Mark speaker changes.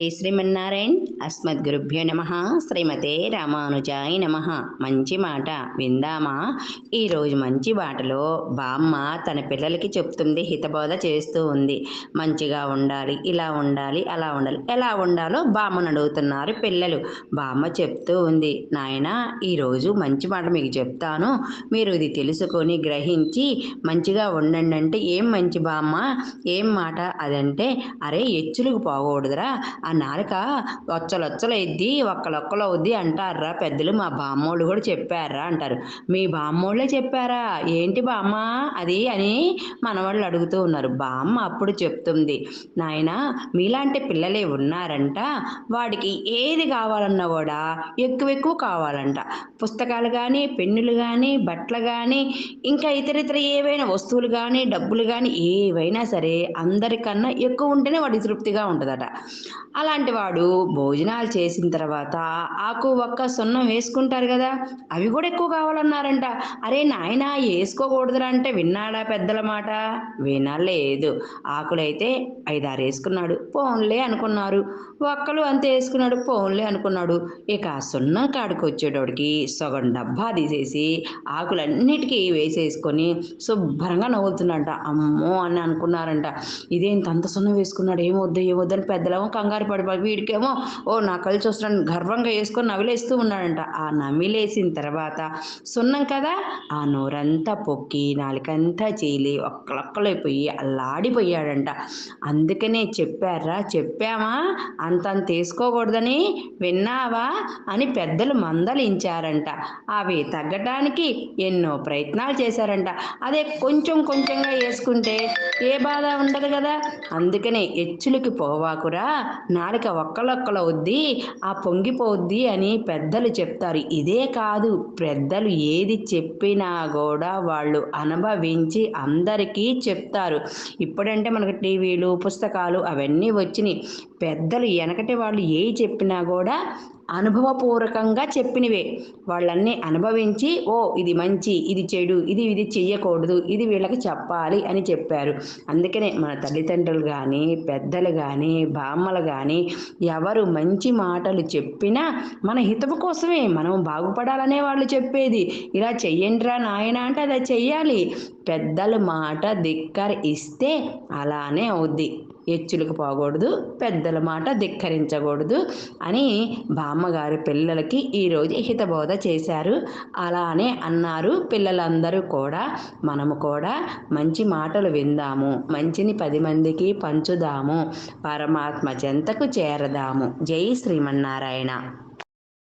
Speaker 1: శ్రీమన్నారాయణ్ అస్మద్ గురుభ్యో నమ. శ్రీమతే రామానుజాయ నమ. మంచి మాట విందామా? ఈరోజు మంచి మాటలో బామ్మ తన పిల్లలకి చెప్తుంది హితబోధ చేస్తూ ఉంది. మంచిగా ఉండాలి ఇలా ఉండాలి అలా ఉండాలి. ఎలా ఉండాలో బామ్మను అడుగుతున్నారు పిల్లలు. బామ్మ చెప్తూ ఉంది నాయన ఈరోజు మంచి మాట మీకు చెప్తాను. మీరు ఇది తెలుసుకొని గ్రహించి మంచిగా ఉండండి అంటే ఏం మంచి బామ్మ? ఏం మాట? అదంటే అరే ఎచ్చులకు పోకూడదురా. ఆ నాలుక ఒచ్చలొచ్చలు ఎద్ది ఒక్కలొక్కలు అవుద్ది అంటారా పెద్దలు. మా బామ్మోళ్ళు కూడా చెప్పారా అంటారు. మీ బామ్మోళ్ళే చెప్పారా? ఏంటి బామ్మ? అది అని మనవాళ్ళు అడుగుతూ ఉన్నారు. బామ్మ అప్పుడు చెప్తుంది నాయన మీలాంటి పిల్లలే ఉన్నారంట. వాడికి ఏది కావాలన్నా కూడా ఎక్కువ ఎక్కువ కావాలంట. పుస్తకాలు కానీ పెన్నులు కానీ బట్టలు కానీ ఇంకా ఇతర ఇతర ఏవైనా వస్తువులు కానీ డబ్బులు కానీ ఏవైనా సరే అందరికన్నా ఎక్కువ ఉంటేనే వాడి తృప్తిగా ఉంటుందట. అలాంటి వాడు భోజనాలు చేసిన తర్వాత ఆకు ఒక్క సున్నం వేసుకుంటారు కదా అవి కూడా ఎక్కువ కావాలన్నారంట. అరే నాయన వేసుకోకూడదురా అంటే విన్నాడా పెద్దల మాట? వినలేదు. ఆకులైతే ఐదారు వేసుకున్నాడు. పోన్లే అనుకున్నారు. ఒక్కలు అంతే వేసుకున్నాడు. పోన్లే అనుకున్నాడు. ఇక ఆ సున్నం కాడికి వచ్చేటోడికి సగం డబ్బా తీసేసి ఆకులన్నిటికీ వేసేసుకొని శుభ్రంగా నవ్వుతుందంట అమ్మో అని అనుకున్నారంట. ఇదేంత అంత సున్నం వేసుకున్నాడు? ఏమొద్దు ఏమొద్దని పెద్దలేమో కంగారు పడిపోయి వీడికేమో ఓ నా కలిసి వస్తున్నాను గర్వంగా వేసుకొని నవిలేస్తూ ఉన్నాడంట. ఆ నమిలేసిన తర్వాత సున్నం కదా ఆ నోరంతా పొక్కి నాలుకంతా చీలి ఒక్కలొక్కలైపోయి అల్లాడిపోయాడంట. అందుకనే చెప్పారా చెప్పామా? అంతంత వేసుకోకూడదని విన్నావా? అని పెద్దలు మందలించారంట. అవి తగ్గటానికి ఎన్నో ప్రయత్నాలు చేశారంట. అదే కొంచెం కొంచెంగా వేసుకుంటే ఏ బాధ ఉండదు కదా. అందుకనే ఎచ్చులకి పోవాకురా నాలుక ఒక్కలొక్కలవుద్ది ఆ పొంగిపోద్ది అని పెద్దలు చెప్తారు. ఇదే కాదు పెద్దలు ఏది చెప్పినా కూడా వాళ్ళు అనుభవించి అందరికీ చెప్తారు. ఇప్పుడంటే మనకు టీవీలు పుస్తకాలు అవన్నీ వచ్చినాయి. పెద్దలు వెనకటి వాళ్ళు ఏ చెప్పినా కూడా అనుభవపూర్వకంగా చెప్పినవే. వాళ్ళన్నీ అనుభవించి ఓ ఇది మంచి ఇది చెడు ఇది ఇది చెయ్యకూడదు ఇది వీళ్ళకి చెప్పాలి అని చెప్పారు. అందుకనే మన తల్లిదండ్రులు కానీ పెద్దలు కానీ బామ్మలు కానీ ఎవరు మంచి మాటలు చెప్పినా మన హితము కోసమే మనం బాగుపడాలనే వాళ్ళు చెప్పేది. ఇలా చెయ్యండిరా నాయన అంటే అది చెయ్యాలి. పెద్దల మాట ధిక్కర ఇస్తే అలానే అవుద్ది. ఎచ్చులకు పోకూడదు పెద్దల మాట ధిక్కరించకూడదు అని బామ్మగారు పిల్లలకి ఈరోజు హితబోధ చేశారు. అలానే అన్నారు పిల్లలందరూ కూడా మనము కూడా మంచి మాటలు విందాము మంచిని పది మందికి పంచుదాము పరమాత్మ చెంతకు చేరదాము. జై శ్రీమన్నారాయణ.